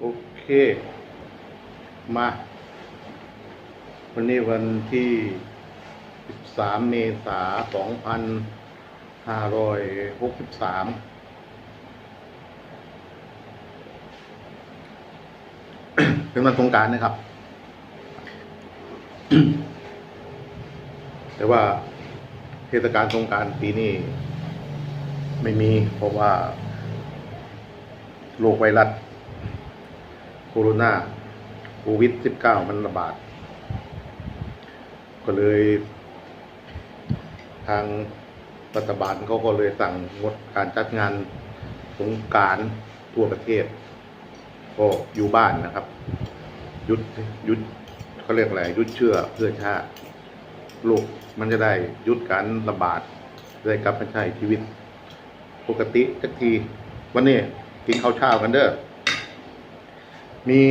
โอเค มา วันนี้วันที่ 13 เมษายน2563 เป็นวันสงการนะครับ แต่ว่าเทศกาลสงการปีนี้ไม่มีเพราะว่าโรคไวรัส โคโรนาโควิด -19 มันระบาด ก็เลย ทางรัฐบาลเขาก็เลยสั่งงดการจัดงานสงการทั่วประเทศ ก็อยู่บ้านนะครับยุดยุดเขาเรียกอะไรยุดเชื่อเพื่อชาติโลกมันจะได้ยุดการระบาดได้กลับมาใช้ชีวิต ปกติสักที วันนี้กินข้าวเช้ากันเด้อ มี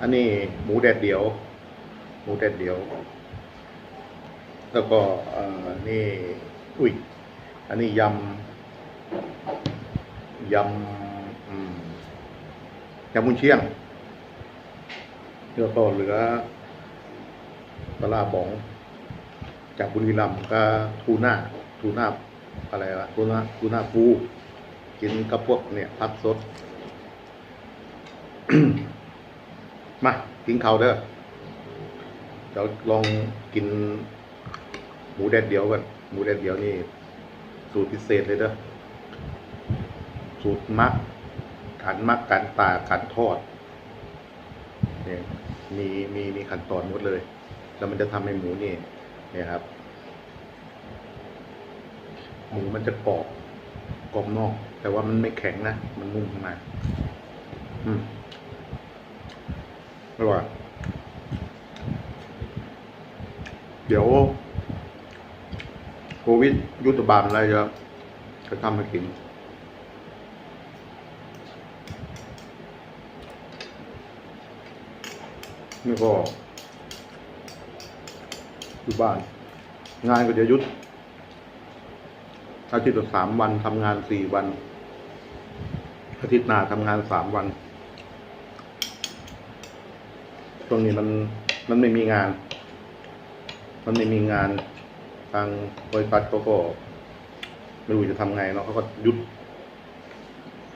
อันนี้หมูแดดเดียว หมูแดดเดียว แล้วก็อ่อนี่อุ้ยอันนี้ยำยำยำมุนเชียงแล้วก็เหลือปลาบอง จากบุรีรัมย์ก็ทูน่าทูน่าอะไรวะทูน่าทูน่าปูกินกับพวกเนี่ยผักสด มากินข้าวเด้อเดี๋ยวลองกิน หมูแดดเดียวกันหมูแดดเดียวนี่ สูตรพิเศษเลยเด้อสูตรมักการมักการตาการทอดเนี่ยมีมีมีขั้นตอนหมดเลย แล้วมันจะทำให้หมูนี่เนี่ยครับ หมูมันจะกรอบกรอบนอก แต่ว่ามันไม่แข็งนะ มันนุ่มข้างในอืม อร่อย เดี๋ยวโควิดยุทธบาลอะไรจะจะทำมากิน นี่ก็อยู่บ้าน งานก็จะยุดอาทิตย์ละสามวันทำงานสี่วัน อาทิตย์หน้าทำงานสามวัน ช่วงนี้มันมันไม่มีงาน มันไม่มีงานทางบริษัทเขาก็ไม่รู้จะทำไงเนาะเขาก็หยุด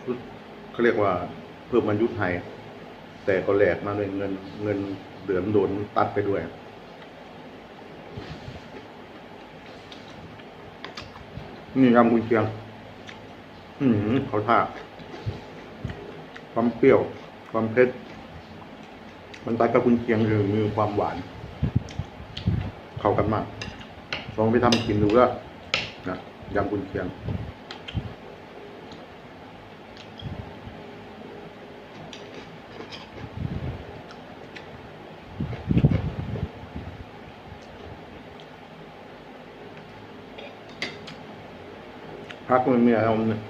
ยุดเขาเรียกว่าเพิ่มมันยุดให้แต่ก็แลกมาด้วยเงินเงินเดือนโดนตัดไปด้วยนี่ยำกุนเชียง อืมเขาท่า ความเปรี้ยว ความเผ็ด มันตัดกับกุนเชียงคือมีความหวาน เข้ากันมาก ลองไปทำกินดูก็นะยำกุนเชียงพักมันมีอะไรเอาเนี่ย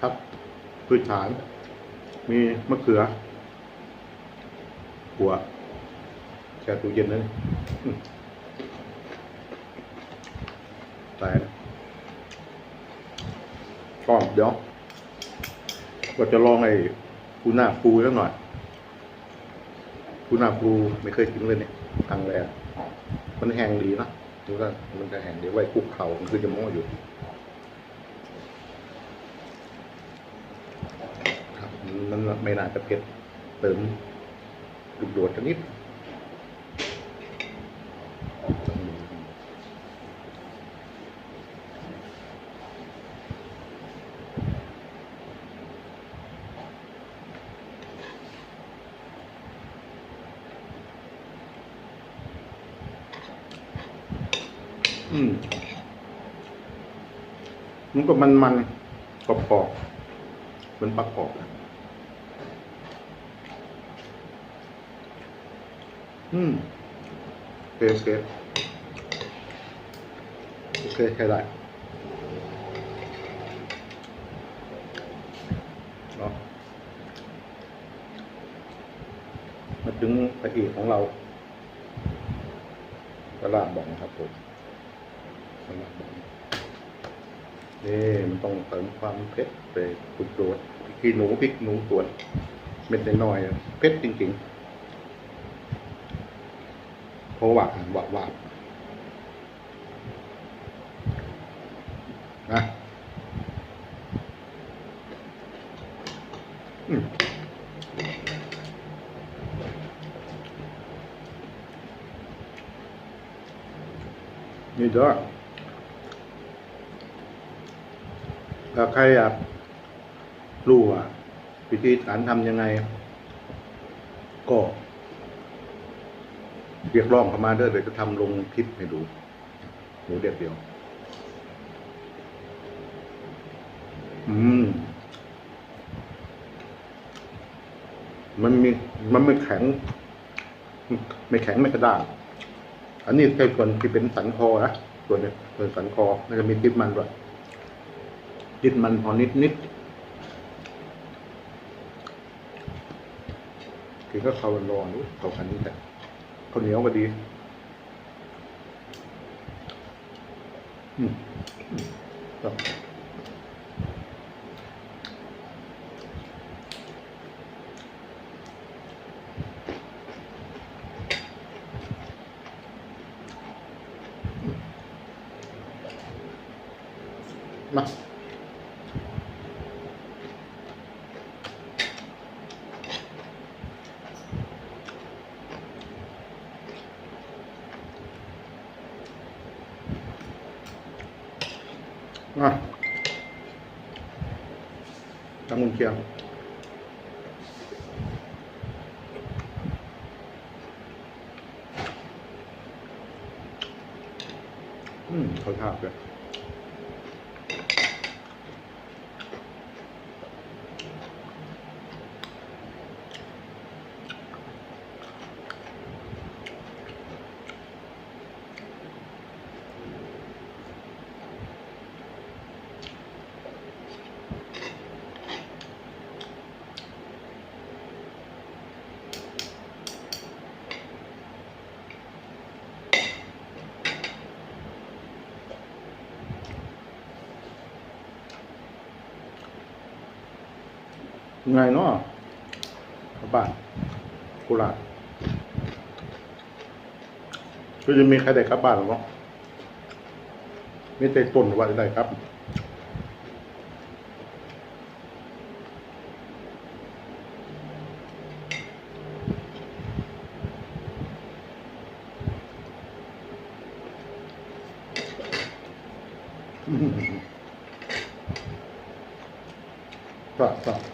พักพืชฐาน มีมะเขือ หัวแช่ตู้เย็นนะนี่อืมแต่ก็เดี๋ยวก็จะลองไอ้ปูหน้าปูสักหน่อยปูหน้าปูไม่เคยกินเลยเนี่ยครั้งแรกมันแห้งดีนะดูว่ามันจะแห้งดีไว้คุกเข่ามันคือจะมออยู่มันไม่น่าจะเผ็ดเติม ลูกโดดกันนิดอืมมันก็มันมันๆกรอบกรอบๆเหมือนปลากรอบนะ อืมโอเคโอเคโอเคใช้ได้เนาะมาถึงพระเอกของเราตลาดบองครับผมตลาดบองนี่มันต้องเติมความเผ็ดไปตุดโดดพริกขี้หนูพริกหนูสวนเม็ดน้อยๆอะเผ็ดจริงๆ เพราะหวานหวานหวานนะนี่เด้อถ้าใครอยากรู้ว่าวิธีการทำยังไง ก็ เรียกร้องเข้ามาเด้อเดี๋ยวจะทำลงคลิปให้ดูหมูเด็ดเดียว อืม มันมีมันไม่แข็ง ไม่แข็งไม่กระด้างอันนี้แค่ส่วนที่เป็นสันคอนะส่วนนี้ส่วนสันคอมันจะมีติดมันด้วยติดมันพอนิดนิดกินก็ข้าร้อนๆเข้ากันนี่แต่ ข้าวเหนียวก็ดีอืมครับมา ตั้งมุนเชียงอืมเขาทาบเลย ไงเนาะบ้านกุหลาบก็จะมีใครได้กลับบ้านหรอเนาะมีแต่ต้นว่าจะได้ครับก็ก็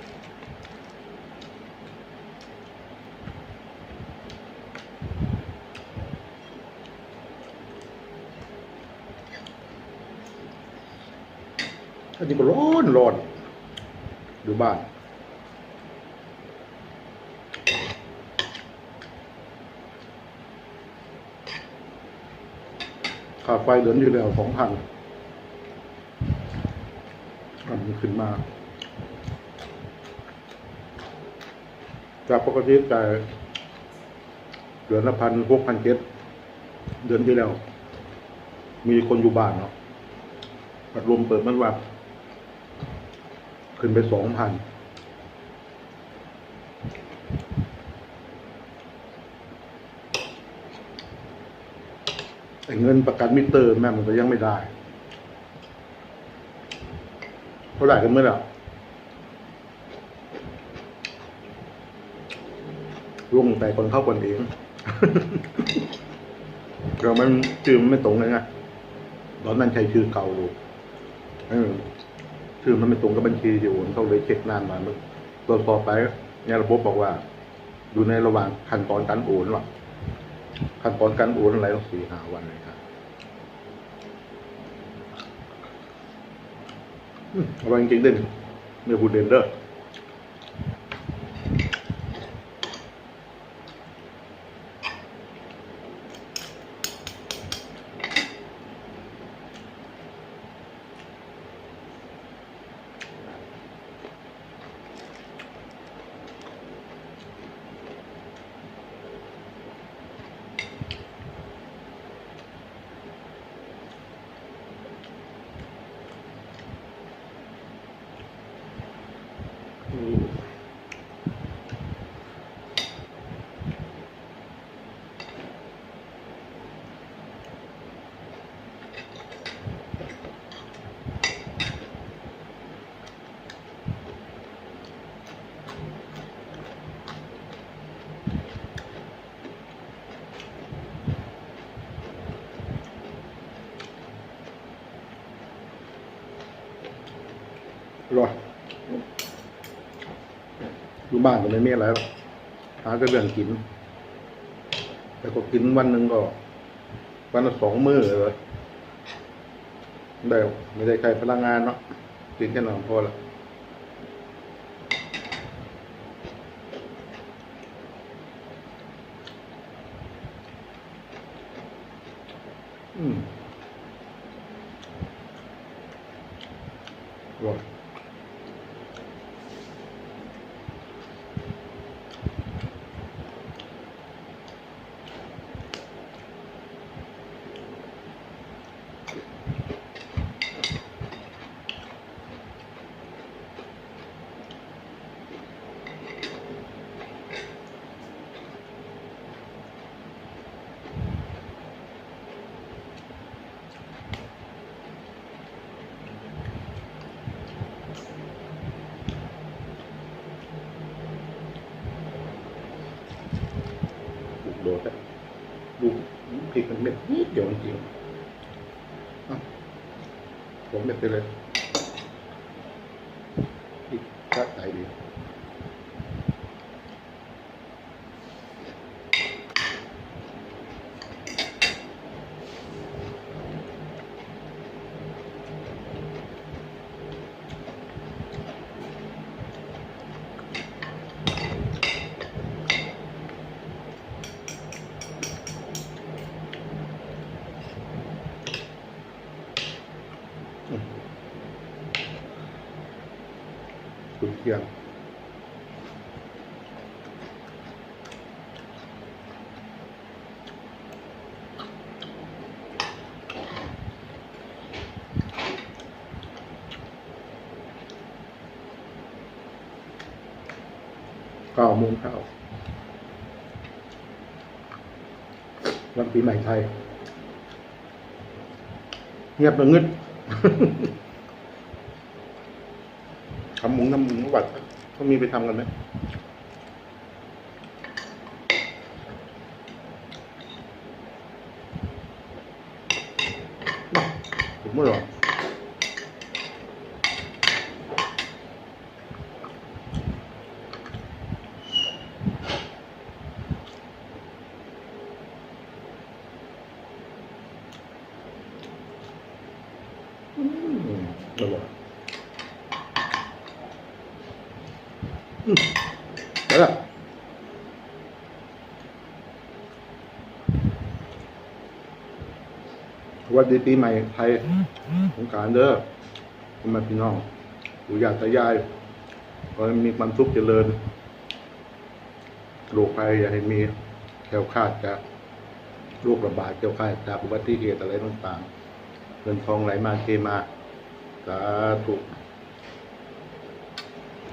อันนี้ก็ร้อนร้อนดูบ้านค่าไฟเดือนอยู่แล้วสองพันมันนี้ขึ้นมา จากปกติแต่ายเดือนละพันหกพันเจ็ดเดือนที่แล้ว มีคนอยู่บ้านเนาะพัดลมเปิดมันว่า ขึ้นไปสองพันแต่เงินประกันมิเตอร์แม่มันก็ยังไม่ได้เท่าไหร่กันเมื่อไหร่ร่วงแต่คนเข้าคนเองเรามันชื่อมันไม่ตรงเลยไงตอนนั้นใช้ชื่อเก่าอยู่ ชื่อมันไม่ตรงกับบัญชีที่โอนเขาเลยเช็คนานมามันตรวจสอบไปเนี่ยระบบบอกว่า อยู่ในระหว่างขั้นตอนการโอนหรอขั้นตอนการโอนอะไรต้องสี่ห้าวันเลยครับอร่อยจริงๆเด่นเนื้อพูเด่นเด้อ รอยอยู่บ้านก็ไม่มีอะไรหรอกหาแต่เรื่องกิน แต่ก็กินวันหนึ่งก็ วันละสองมื้อเลยได้ไม่ได้ใช้พลังงานเนาะกินแค่นอนพอละอืมอร่อย ลูกโดดอะลูก พริกมันเม็ดนิดเดียวจริงๆอะผมเม็ดไปเลยพริกชัดใจดี ทียงเก้ามงเช้าวันปีใหม่ไทย เงียบระงึด ทำบัดเขามีไปทำกันไหมผมไม่หรอกอืมอร่อย อืมแล้วล่ะส วัสดีปีใหม่ไทยสงกรารเด้อคุณแม่พี่น้องปู่ย่าตายายขอให้มีความสุขเจริญโรคภัยอย่าให้มีแคล้วคลาดจากโรคระบาดแคล้วคลาดจากอุบัติเหตุอะไรต่างๆเงินทองไหลมาเทมาสาธุ